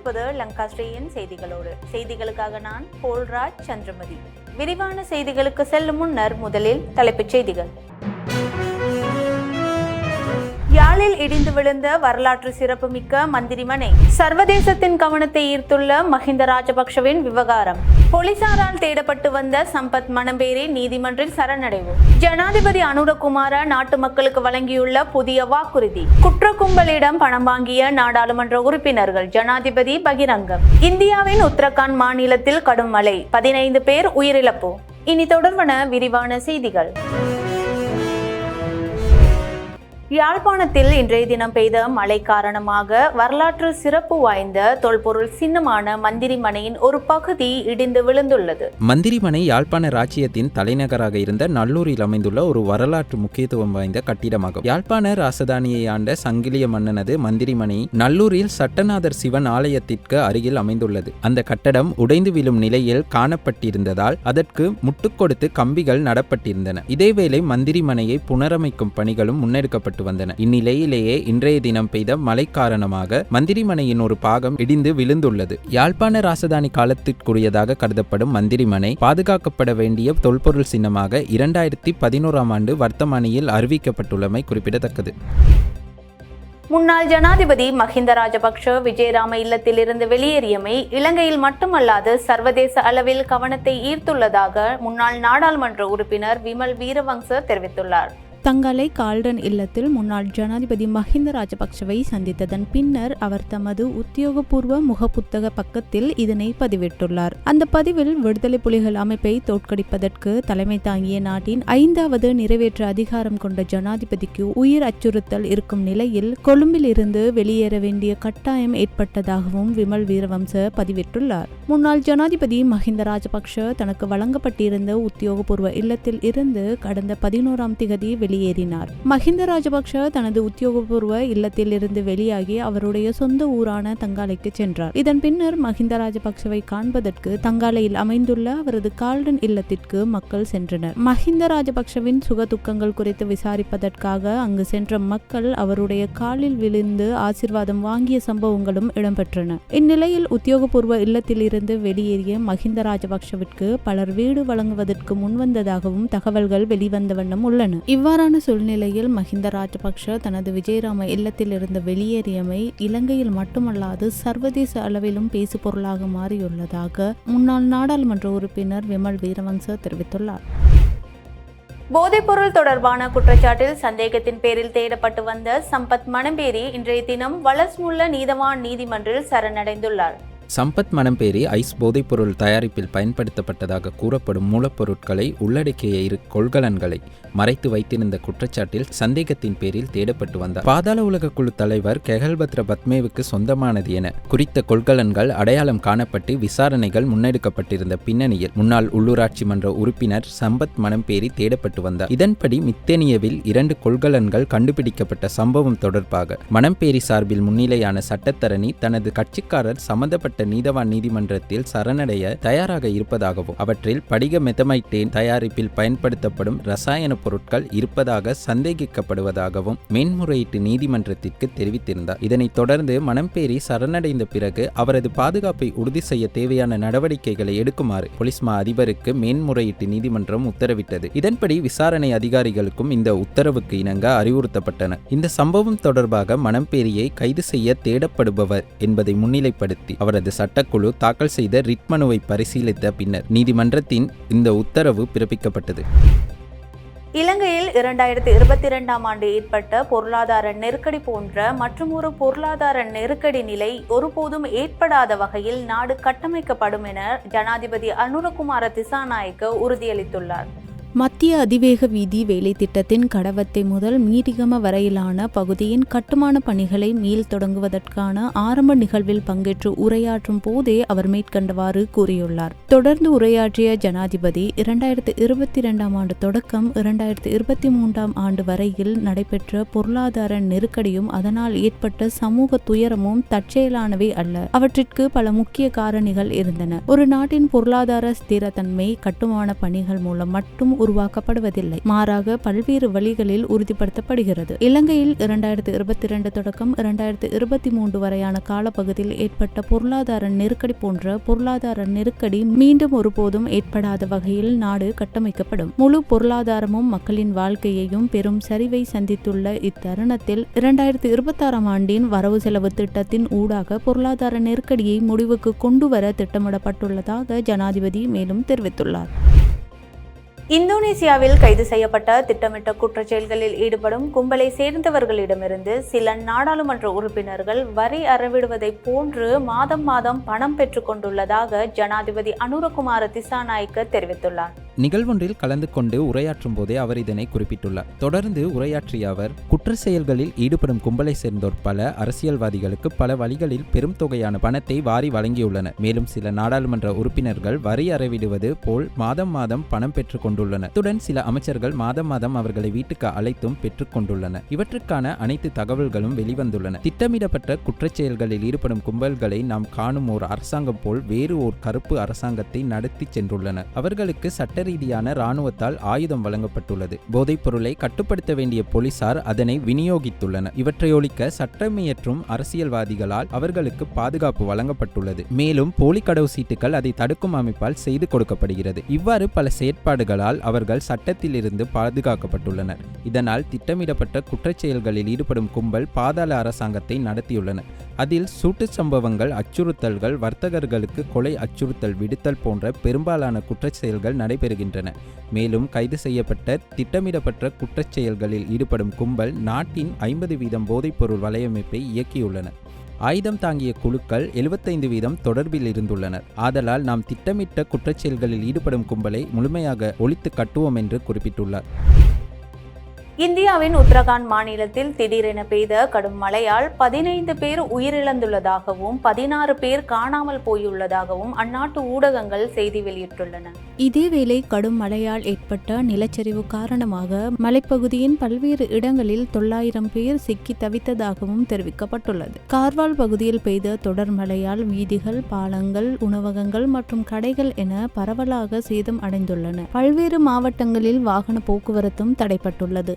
இணைந்திருப்பது லங்காஸ்ரீயின் செய்திகளோடு. செய்திகளுக்காக நான் போல்ராஜ் சந்திரமதி. விரிவான செய்திகளுக்கு செல்லும் முன்னர் முதலில் தலைப்புச் செய்திகள். யாழில் இடிந்து விழுந்த வரலாற்று சிறப்புமிக்க மந்திரிமனை. சர்வதேசத்தின் கவனத்தை ஈர்த்துள்ள மஹிந்த ராஜபக்ஷவின் விவகாரம். போலீசாரால் தேடப்பட்டு வந்த சம்பத் மணம்பேரி நீதிமன்றில் சரணடைவு. ஜனாதிபதி அனுரகுமார நாட்டு மக்களுக்கு வழங்கியுள்ள புதிய வாக்குறுதி. குற்ற கும்பலிடம் பணம் வாங்கிய நாடாளுமன்ற உறுப்பினர்கள் ஜனாதிபதி பகிரங்கம். இந்தியாவின் உத்தரகாண்ட் மாநிலத்தில் கடும் மழை. பதினைந்து பேர் உயிரிழப்பு. இனி தொடர்பான விரிவான செய்திகள். யாழ்ப்பாணத்தில் இன்றைய தினம் பெய்த மழை காரணமாக வரலாற்று சிறப்பு வாய்ந்த தொல்பொருள் சின்னமான மந்திரிமனையின் ஒரு பகுதி இடிந்து விழுந்துள்ளது. மந்திரிமனை யாழ்ப்பாண ராச்சியத்தின் தலைநகராக இருந்த நல்லூரில் அமைந்துள்ள ஒரு வரலாற்று முக்கியத்துவம் வாய்ந்த கட்டிடமாகும். யாழ்ப்பாண ராசதானியை ஆண்ட சங்கிலிய மன்னனது மந்திரிமனை நல்லூரில் சட்டநாதர் சிவன் ஆலயத்திற்கு அருகில் அமைந்துள்ளது. அந்த கட்டடம் உடைந்து விழும் நிலையில் காணப்பட்டிருந்ததால் அதற்கு முட்டுக் கொடுத்து கம்பிகள் நடப்பட்டிருந்தன. இதேவேளை மந்திரிமனையை புனரமைக்கும் பணிகளும் முன்னெடுக்கப்பட்டு வந்தன. இந்நிலையிலேயே இன்றைய தினம் பெய்த மழை காரணமாக மந்திரிமனையின் ஒரு பாகம் இடிந்து விழுந்துள்ளது. யாழ்ப்பாண ராசதானி காலத்திற்குரியதாக கருதப்படும் மந்திரிமனை பாதுகாக்கப்பட வேண்டிய தொல்பொருள் சின்னமாக இரண்டாயிரத்தி பதினோராம் ஆண்டு வர்த்தமானியில் அறிவிக்கப்பட்டுள்ளமை குறிப்பிடத்தக்கது. முன்னாள் ஜனாதிபதி மஹிந்த ராஜபக்ஷ விஜயராம இல்லத்திலிருந்து வெளியேறியமை இலங்கையில் மட்டுமல்லாது சர்வதேச அளவில் கவனத்தை ஈர்த்துள்ளதாக முன்னாள் நாடாளுமன்ற உறுப்பினர் விமல் வீரவங்ச தெரிவித்துள்ளார். தங்களை கால்டன் இல்லத்தில் முன்னாள் ஜனாதிபதி மஹிந்த ராஜபக்சவை சந்தித்ததன் பின்னர் அவர் தமது உத்தியோகபூர்வ முகப்புத்தக பக்கத்தில் இதனை பதிவிட்டுள்ளார். அந்த பதிவில் விடுதலை புலிகள் அமைப்பை தோற்கடிப்பதற்கு தலைமை தாங்கிய நாட்டின் ஐந்தாவது நிறைவேற்று அதிகாரம் கொண்ட ஜனாதிபதிக்கு உயிர் அச்சுறுத்தல் இருக்கும் நிலையில் கொழும்பில் இருந்து வெளியேற வேண்டிய கட்டாயம் ஏற்பட்டதாகவும் விமல் வீரவம்ச பதிவிட்டுள்ளார். முன்னாள் ஜனாதிபதி மஹிந்த ராஜபக்ஷ தனக்கு வழங்கப்பட்டிருந்த உத்தியோகபூர்வ இல்லத்தில் இருந்து கடந்த பதினோராம் திகதி வெளியேறினார். மஹிந்த ராஜபக்ஷ தனது உத்தியோகபூர்வ இல்லத்தில் இருந்து வெளியாகி அவருடைய சொந்த ஊரான தங்காலைக்கு சென்றார். இதன் பின்னர் மஹிந்த ராஜபக்ஷவை காண்பதற்கு தங்காலையில் அமைந்துள்ள அவரது கால்டன் இல்லத்திற்கு மக்கள் சென்றனர். மஹிந்த ராஜபக்ஷவின் சுக துக்கங்கள் குறித்து விசாரிப்பதற்காக அங்கு சென்ற மக்கள் அவருடைய காலில் விழுந்து ஆசிர்வாதம் வாங்கிய சம்பவங்களும் இடம்பெற்றன. இந்நிலையில் உத்தியோகபூர்வ இல்லத்தில் இருந்து வெளியேறிய மஹிந்த ராஜபக்ஷவிற்கு பலர் வீடு வழங்குவதற்கு முன்வந்ததாகவும் தகவல்கள் வெளிவந்த வண்ணம் உள்ளன. இவ்வாறான சூழ்நிலையில் மஹிந்த ராஜபக்ஷ தனது விஜயராம இல்லத்தில் இருந்து வெளியேறியமை இலங்கையில் மட்டுமல்லாது சர்வதேச அளவிலும் பேசு பொருளாக மாறியுள்ளதாக முன்னாள் நாடாளுமன்ற உறுப்பினர் விமல் வீரவன்ச தெரிவித்துள்ளார். போதைப்பொருள் தொடர்பான குற்றச்சாட்டில் சந்தேகத்தின் பேரில் தேடப்பட்டு வந்த சம்பத் மணம்பேரி இன்றைய தினம் வலஸ்முல்ல நீதவான் நீதிமன்றில் சரணடைந்துள்ளார். சம்பத் மணம்பேரி ஐஸ் போதைப்பொருள் தயாரிப்பில் பயன்படுத்தப்பட்டதாக கூறப்படும் மூலப்பொருட்களை உள்ளடக்கிய இரு கொள்கலன்களை மறைத்து வைத்திருந்த குற்றச்சாட்டில் சந்தேகத்தின் பேரில் தேடப்பட்டு வந்தார். பாதாள உலக குழு தலைவர் கெகல்பத்ர பத்மேவுக்கு சொந்தமானது என குறித்த கொள்கலன்கள் அடையாளம் காணப்பட்டு விசாரணைகள் முன்னெடுக்கப்பட்டிருந்த பின்னணியில் முன்னாள் உள்ளூராட்சி மன்ற உறுப்பினர் சம்பத் மணம்பேரி தேடப்பட்டு வந்தார். இதன்படி மித்தேனியவில் இரண்டு கொள்கலன்கள் கண்டுபிடிக்கப்பட்ட சம்பவம் தொடர்பாக மணம்பேரி சார்பில் முன்னிலையான சட்டத்தரணி தனது கட்சிக்காரர் சம்பந்தப்பட்ட நீதவான் நீதிமன்றத்தில் சரணடைய தயாராக இருப்பதாகவும் அவற்றில் படிக மெத்தமைட்டேன் தயாரிப்பில் பயன்படுத்தப்படும் ரசாயன பொருட்கள் இருப்பதாக சந்தேகிக்கப்படுவதாகவும் மேன்முறையீட்டு நீதிமன்றத்திற்கு தெரிவித்திருந்தார். இதனைத் தொடர்ந்து மணம்பேரி சரணடைந்த பிறகு அவரது பாதுகாப்பை உறுதி செய்ய தேவையான நடவடிக்கைகளை எடுக்குமாறு பொலிஸ்மா அதிபருக்கு மேன்முறையீட்டு நீதிமன்றம் உத்தரவிட்டது. இதன்படி விசாரணை அதிகாரிகளுக்கும் இந்த உத்தரவுக்கு இணங்க அறிவுறுத்தப்பட்டன. இந்த சம்பவம் தொடர்பாக மணம்பேரியை கைது செய்ய தேடப்படுபவர் என்பதை முன்னிலைப்படுத்தி அவரது சட்டக்குழு தாக்கல் செய்த ரிட் மனுவை பரிசீலித்த பின்னர் நீதிமன்றத்தின் இந்த உத்தரவு பிறப்பிக்கப்பட்டது. இலங்கையில் இரண்டாயிரத்தி இருபத்தி இரண்டாம் ஆண்டு ஏற்பட்ட பொருளாதார நெருக்கடி போன்ற மற்றுமொரு பொருளாதார நெருக்கடி நிலை ஒருபோதும் ஏற்படாத வகையில் நாடு கட்டமைக்கப்படும் என ஜனாதிபதி அனுரகுமார திசாநாயக்க உறுதியளித்துள்ளார். மத்திய அதிவேக வீதி வேலை திட்டத்தின் கடவத்தை முதல் மீரிகம வரையிலான பகுதியின் கட்டுமான பணிகளை மீள் தொடங்குவதற்கான ஆரம்ப நிகழ்வில் பங்கேற்று உரையாற்றும் போதே அவர் மேற்கண்டவாறு கூறியுள்ளார். தொடர்ந்து உரையாற்றிய ஜனாதிபதி இரண்டாயிரத்து இருபத்தி இரண்டாம் ஆண்டு தொடக்கம் இரண்டாயிரத்து இருபத்தி மூன்றாம் ஆண்டு வரையில் நடைபெற்ற பொருளாதார நெருக்கடியும் அதனால் ஏற்பட்ட சமூக துயரமும் தற்செயலானவை அல்ல. அவற்றிற்கு பல முக்கிய காரணிகள் இருந்தன. ஒரு நாட்டின் பொருளாதார ஸ்திரத்தன்மை கட்டுமான பணிகள் மூலம் மட்டும் உருவாக்கப்படுவதில்லை. மாறாக பல்வேறு வழிகளில் உறுதிப்படுத்தப்படுகிறது. இலங்கையில் இரண்டாயிரத்தி இருபத்தி இரண்டு தொடக்கம் இரண்டாயிரத்தி இருபத்தி மூன்று வரையான காலப்பகுதியில் ஏற்பட்ட பொருளாதார நெருக்கடி போன்ற பொருளாதார நெருக்கடி மீண்டும் ஒருபோதும் ஏற்படாத வகையில் நாடு கட்டமைக்கப்படும். முழு பொருளாதாரமும் மக்களின் வாழ்க்கையையும் பெரும் சரிவை சந்தித்துள்ள இத்தருணத்தில் இரண்டாயிரத்தி இருபத்தாறாம் ஆண்டின் வரவு செலவு திட்டத்தின் ஊடாக பொருளாதார நெருக்கடியை முடிவுக்கு கொண்டுவர திட்டமிடப்பட்டுள்ளதாக ஜனாதிபதி மேலும் தெரிவித்துள்ளார். இந்தோனேசியாவில் கைது செய்யப்பட்ட திட்டமிட்ட குற்றச்செயல்களில் ஈடுபடும் கும்பலை சேர்ந்தவர்களிடமிருந்து சில நாடாளுமன்ற உறுப்பினர்கள் வரி அறவிடுவதைப் போன்று மாதம் மாதம் பணம் பெற்றுக்கொண்டுள்ளதாக ஜனாதிபதி அனுரகுமார திசாநாயக்க தெரிவித்துள்ளார். நிகழ்வொன்றில் கலந்து கொண்டு உரையாற்றும் போதே அவர் இதனை குறிப்பிட்டுள்ளார். தொடர்ந்து உரையாற்றிய அவர் குற்ற செயல்களில் ஈடுபடும் கும்பலை சேர்ந்தோர் பல அரசியல்வாதிகளுக்கு பல வழிகளில் பெரும் தொகையான பணத்தை வாரி வழங்கியுள்ளனர். மேலும் சில நாடாளுமன்ற உறுப்பினர்கள் வரி அறவிடுவது போல் மாதம் மாதம் பணம் பெற்றுக் கொண்டுள்ளனர். அத்துடன் சில அமைச்சர்கள் மாதம் மாதம் அவர்களை வீட்டுக்கு அழைத்தும் பெற்றுக் கொண்டுள்ளனர். இவற்றுக்கான அனைத்து தகவல்களும் வெளிவந்துள்ளன. திட்டமிடப்பட்ட குற்றச் செயல்களில் ஈடுபடும் கும்பல்களை நாம் காணும் ஓர் அரசாங்கம் போல் வேறு ஓர் கருப்பு அரசாங்கத்தை நடத்தி சென்றுள்ளனர். அவர்களுக்கு சட்ட சட்டரீதியான இராணுவத்தால் ஆயுதம் வழங்கப்பட்டுள்ளது. போதைப் பொருளை கட்டுப்படுத்த வேண்டிய போலீசார் அதனை விநியோகித்துள்ளனர். இவற்றை ஒழிக்க சட்டமியற்றும் அரசியல்வாதிகளால் அவர்களுக்கு பாதுகாப்பு வழங்கப்பட்டுள்ளது. மேலும் போலி கடவு சீட்டுகள் அதை தடுக்கும் அமைப்பால் செய்து கொடுக்கப்படுகிறது. இவ்வாறு பல செயற்பாடுகளால் அவர்கள் சட்டத்திலிருந்து பாதுகாக்கப்பட்டுள்ளனர். இதனால் திட்டமிடப்பட்ட குற்றச்செயல்களில் ஈடுபடும் கும்பல் பாதாள அரசாங்கத்தை நடத்தியுள்ளனர். அதில் சூட்டுச் சம்பவங்கள் அச்சுறுத்தல்கள் வர்த்தகர்களுக்கு கொலை அச்சுறுத்தல் விடுத்தல் போன்ற பெரும்பாலான குற்றச் செயல்கள் நடைபெறுகின்றன. மேலும் கைது செய்யப்பட்ட திட்டமிடப்பட்ட குற்றச் செயல்களில் ஈடுபடும் கும்பல் நாட்டின் ஐம்பது வீதம் போதைப்பொருள் வலையமைப்பை இயக்கியுள்ளன. ஆயுதம் தாங்கிய குழுக்கள் 75 வீதம் தொடர்பில் இருந்துள்ளனர். ஆதலால் நாம் திட்டமிட்ட குற்றச்செயல்களில் ஈடுபடும் கும்பலை முழுமையாக ஒழித்து கட்டுவோம் என்று குறிப்பிட்டுள்ளார். இந்தியாவின் உத்தரகாண்ட் மாநிலத்தில் திடீரென பெய்த கடும் மழையால் பதினைந்து பேர் உயிரிழந்துள்ளதாகவும் பதினாறு பேர் காணாமல் போயுள்ளதாகவும் அந்நாட்டு ஊடகங்கள் செய்தி வெளியிட்டுள்ளன. இதேவேளை கடும் மழையால் ஏற்பட்ட நிலச்சரிவு காரணமாக மலைப்பகுதியின் பல்வேறு இடங்களில் தொள்ளாயிரம் பேர் சிக்கி தவித்ததாகவும் தெரிவிக்கப்பட்டுள்ளது. கார்வால் பகுதியில் பெய்த தொடர் மழையால் வீதிகள் பாலங்கள் உணவகங்கள் மற்றும் கடைகள் என பரவலாக சேதம் அடைந்துள்ளன. பல்வேறு மாவட்டங்களில் வாகன போக்குவரத்தும் தடைப்பட்டுள்ளது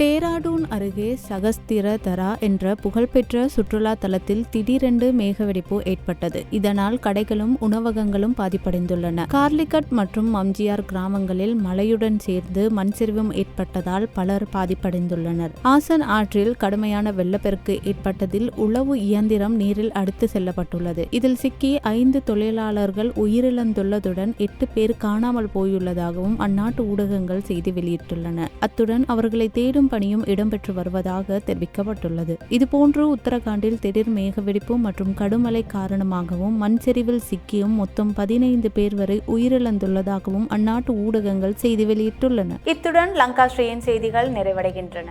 டேராடூன் அருகே சகஸ்திர தரா என்ற புகழ்பெற்ற சுற்றுலா தலத்தில் திடீரென்று மேகவெடிப்பு ஏற்பட்டது. இதனால் கடைகளும் உணவகங்களும் பாதிப்படைந்துள்ளன. கார்லிகட் மற்றும் மம்ஜியார் கிராமங்களில் மழையுடன் சேர்ந்து மண் சரிவும் ஏற்பட்டதால் பலர் பாதிப்படைந்துள்ளனர். ஆசன் ஆற்றில் கடுமையான வெள்ளப்பெருக்கு ஏற்பட்டதில் உளவு இயந்திரம் நீரில் அடுத்து செல்லப்பட்டுள்ளது. இதில் சிக்கி ஐந்து தொழிலாளர்கள் உயிரிழந்துள்ளதுடன் எட்டு பேர் காணாமல் போயுள்ளதாகவும் அந்நாட்டு ஊடகங்கள் செய்தி வெளியிட்டுள்ளன. அத்துடன் அவர்களை தேடும் பணியும் இடம்பெற்று வருவதாக தெரிவிக்கப்பட்டுள்ளது. இதுபோன்று உத்தரகாண்டில் திடீர் மேகவெடிப்பு மற்றும் கடுமழை காரணமாகவும் மண் சரிவில் சிக்கியும் மொத்தம் பதினைந்து பேர் வரை உயிரிழந்துள்ளதாகவும் அந்நாட்டு ஊடகங்கள் செய்தி வெளியிட்டுள்ளன. இத்துடன் லங்காஸ்ரீயின் செய்திகள் நிறைவடைகின்றன.